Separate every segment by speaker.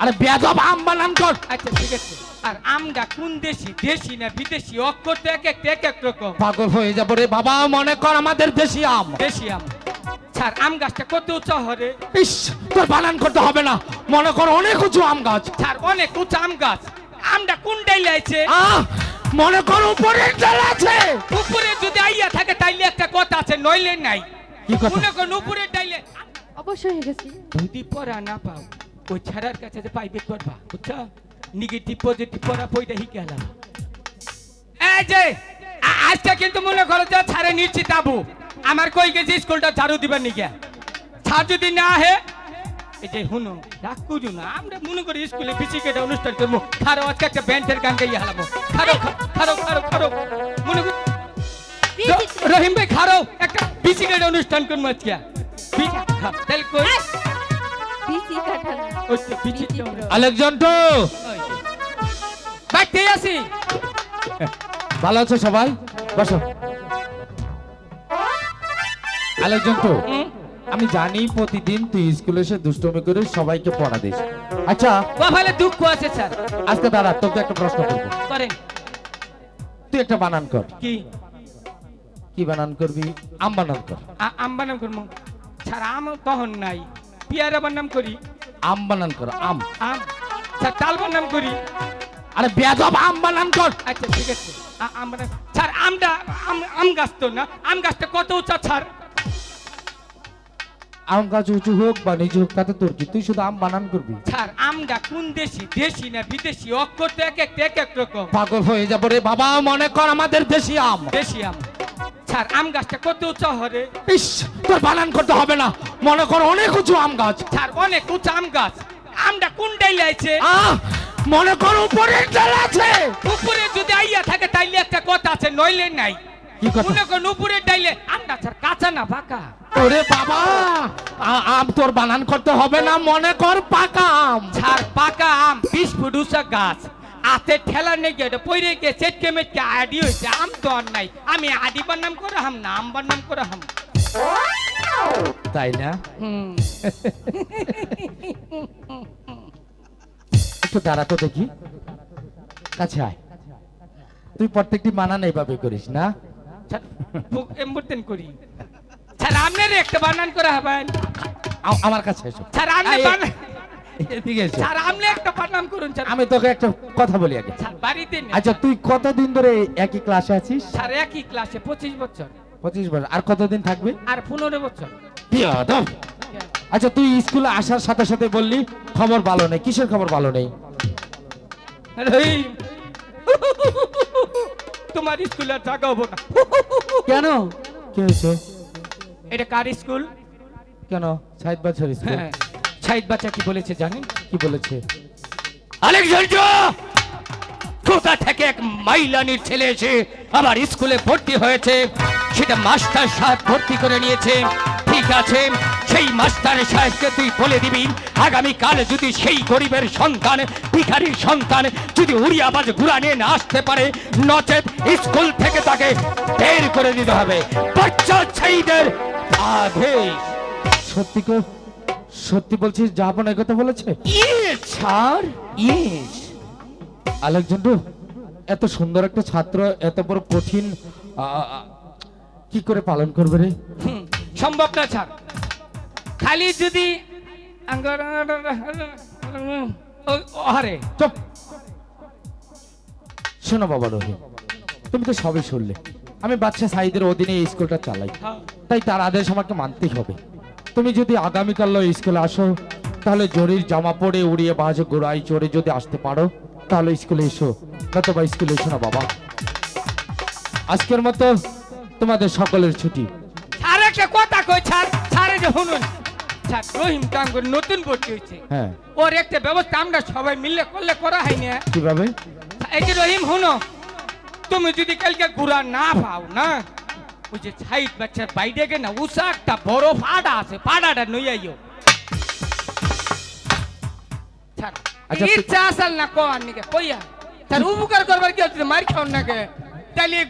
Speaker 1: আরে বেজব আম বানান কর।
Speaker 2: আচ্ছা ঠিক আছে। আর আমটা কোন দেশি? দেশি না বিদেশি? অক্ষর তো এক একটা এক এক রকম।
Speaker 1: পাগল হয়ে যাব রে বাবা মনে কর আমাদের দেশি আম।
Speaker 2: দেশি আম। স্যার আম গাছটা কত উঁচা হরে?
Speaker 1: ইস তোর বানান করতে হবে না। মনে কর অনেক উঁচু আম গাছ।
Speaker 2: স্যার অনেক উঁচা আম গাছ। আমটা কোন ডাইলে আছে
Speaker 1: আহ মনে কর উপরে ডাল আছে।
Speaker 2: উপরে যদি আইয়া থাকে তাইলে একটা কথা আছে নইলে নাই।
Speaker 1: কি কথা?
Speaker 2: মনে করেন উপরে ডাইলে
Speaker 3: অবশ্যই হয়ে গেছি
Speaker 2: যদি পড়া না পাও। ওই ছাড়ার কাছে যে পাইবে পড়বা বুঝছ? নেগেটিভ পজিটিভ পড়া বইটা এই যে আজকে কিন্তু মনে করো যে ছাড়ে নিশ্চিত আবু। আমার কই গেছে স্কুলটা ঝাড়ু দিবার নিকে ছাড় যদি না হে এই যে হুনো রাগ করু না আমরা মনে করি স্কুলে বিচিকেটা অনুষ্ঠান করব। খারো আজকে একটা ব্যান্ডের গান গাইয়া হালাবো। খারো খারো খারো খারো মনে করি রহিম ভাই খারো একটা বিচিকেটা অনুষ্ঠান করব আজকে। বিচি তাহলে কই তো। বাইতে আছি
Speaker 1: ভালো আছো সবাই? বসো। আলেকজন্টো
Speaker 2: হুম?
Speaker 1: আমি জানি প্রতিদিন তুই স্কুলে এসে দুষ্টমি করে সবাইকে পড়া দিস। আচ্ছা
Speaker 2: কপালে দুঃখ আছে স্যার।
Speaker 1: আজকে দাঁড়া তোকে একটা প্রশ্ন করব।
Speaker 2: করেন।
Speaker 1: তুই একটা বানান কর।
Speaker 2: কি?
Speaker 1: কি বানান করবি? আম বানান কর।
Speaker 2: আম বানাম করব? স্যার আম তখন নাই। পিয়ারা বানাম করি।
Speaker 1: আম বানান কর আম।
Speaker 2: আম। স্যার তাল বানাম করি।
Speaker 1: আরে বেজব আম বানান কর।
Speaker 2: আচ্ছা ঠিক আছে। আম বানাম স্যার আমটা আম আম গাছ তো না। আম গাছটা কত উঁচা স্যার?
Speaker 1: আম গাছ উঁচু হোক বা নিচু হোক তাতে তোর কি তুই শুধু আম বানান করবি।
Speaker 2: স্যার আমটা কোন দেশি? দেশি না বিদেশি? অক্ষর তো এক একটা এক এক রকম।
Speaker 1: পাগল হয়ে যাব রে বাবা মনে কর আমাদের দেশি আম।
Speaker 2: দেশি আম। স্যার আম গাছটা কত উঁচা হরে
Speaker 1: ইস তোর বানান করতে হবে না। মনে কর অনেক উঁচু আম গাছ।
Speaker 2: স্যার অনেক উঁচা আম গাছ। আমটা কোন ডাইলে আছে
Speaker 1: মনে কর উপরে ডাল আছে।
Speaker 2: উপরে যদি আইয়া থাকে তাইলে একটা কথা আছে নইলে নাই? মনে করেন উপরে ডাইলে আমটা স্যার কাঁচা না পাকা?
Speaker 1: ওরে বাবা আম তোর বানান করতে হবে না মনে কর পাকা আম।
Speaker 2: স্যার পাকা আম বিশ ফুট উঁচা গাছ। আতে ঠেলা নেই গিয়ে পইরে গিয়ে চেটকে মেটকে আডি হয়েছে আম তো আর নাই। আমি আডি বানাম করে হাম না আম করে হাম।
Speaker 1: তাই না? একটু দাঁড়াতো দেখি। কাছে আয়। তুই প্রত্যেকটি মানান এইভাবে করিস না?
Speaker 2: এমবর্তেন করি। স্যার আপনার একটা বানান করে হবেন।
Speaker 1: আমার কাছে এসো।
Speaker 2: স্যার আপনি বানান স্যার আপনি একটা করুন স্যার।
Speaker 1: আমি তোকে একটা কথা বলি আগে।
Speaker 2: স্যার বাড়িতে নেই।
Speaker 1: আচ্ছা তুই কতদিন ধরে একই ক্লাসে আছিস?
Speaker 2: স্যার একই ক্লাসে পঁচিশ বছর।
Speaker 1: পঁচিশ বছর। আর কতদিন থাকবে?
Speaker 2: আর পনেরো বছর।
Speaker 1: বিয়াদব। আচ্ছা তুই স্কুলে আসার সাথে সাথে বললি খবর ভালো নেই। কিসের খবর ভালো নেই?
Speaker 2: তোমার স্কুলে আর না।
Speaker 1: কেন? কি হয়েছে?
Speaker 2: এটা কার স্কুল?
Speaker 1: কেন? ষাট বছর স্কুল?
Speaker 2: হ্যাঁ। সাইদ বাচ্চা কি বলেছে জানেন?
Speaker 1: কি বলেছে?
Speaker 2: কোথা থেকে এক মাইলানির ছেলে এসে স্কুলে ভর্তি হয়েছে? সেটা মাস্টার সাহেব ভর্তি করে নিয়েছে। ঠিক আছে, সেই মাস্টার সাহেবকে তুই বলে দিবি আগামী কাল যদি সেই গরিবের সন্তান, ভিখারির সন্তান যদি উড়িয়াবাজ ঘুরা নিয়ে না আসতে পারে, নচেত স্কুল থেকে তাকে বের করে দিতে হবে। বাচ্চা আদেশ।
Speaker 1: সত্যি সত্যি বলছিস যাব না কথা বলেছে?
Speaker 2: ইয়েস স্যার ইয়েস
Speaker 1: আলেকজান্ডার এত সুন্দর একটা ছাত্র এত বড় কঠিন কি করে পালন করবে রে?
Speaker 2: সম্ভব না স্যার খালি যদি আরে
Speaker 1: চুপ। শোনো বাবা রহিম তুমি তো সবই শুনলে। আমি বাচ্চা সাইদের অধীনে এই স্কুলটা চালাই। তাই তার আদেশ আমাকে মানতেই হবে। তুমি যদি আগামীকাল স্কুলে আসো তাহলে জরির জামা পরে উড়িয়ে বাজে গোড়ায় চড়ে যদি আসতে পারো তাহলে স্কুলে এসো। নতুবা স্কুলে এসো না বাবা। আজকের মতো তোমাদের সকলের ছুটি।
Speaker 2: স্যার একটা কথা কই স্যারে যে শুনুন। স্যার রহিম টাঙ্গুর নতুন ভর্তি হয়েছে।
Speaker 1: হ্যাঁ।
Speaker 2: ওর একটা ব্যবস্থা আমরা সবাই করলে করা হয় না।
Speaker 1: কীভাবে?
Speaker 2: এই যে রহিম শুনো। তুমি যদি কালকে ঘুরা না পাও না? ওই যে সাইড বাচ্চার বাইরে গে না উষা একটা বড় ফাড়া আছে ফাড়াটা নই আইও ইচ্ছা আসল না কোয়ার নিকে কইয়া স্যার উপকার করবার কি হচ্ছে মার নাকে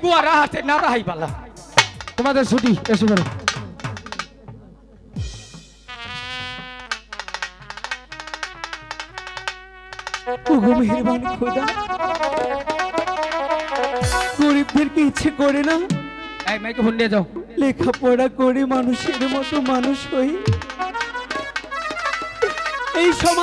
Speaker 2: গুয়া রাহাতে না রাহাই বালা
Speaker 1: তোমাদের ছুটি এসে
Speaker 4: খোদা গরিবদেরকে ইচ্ছে করে না
Speaker 2: এই মেয়েকে ফোন দিয়ে যাও।
Speaker 4: লেখাপড়া করে মানুষের মতো মানুষ হই। এই সমাজ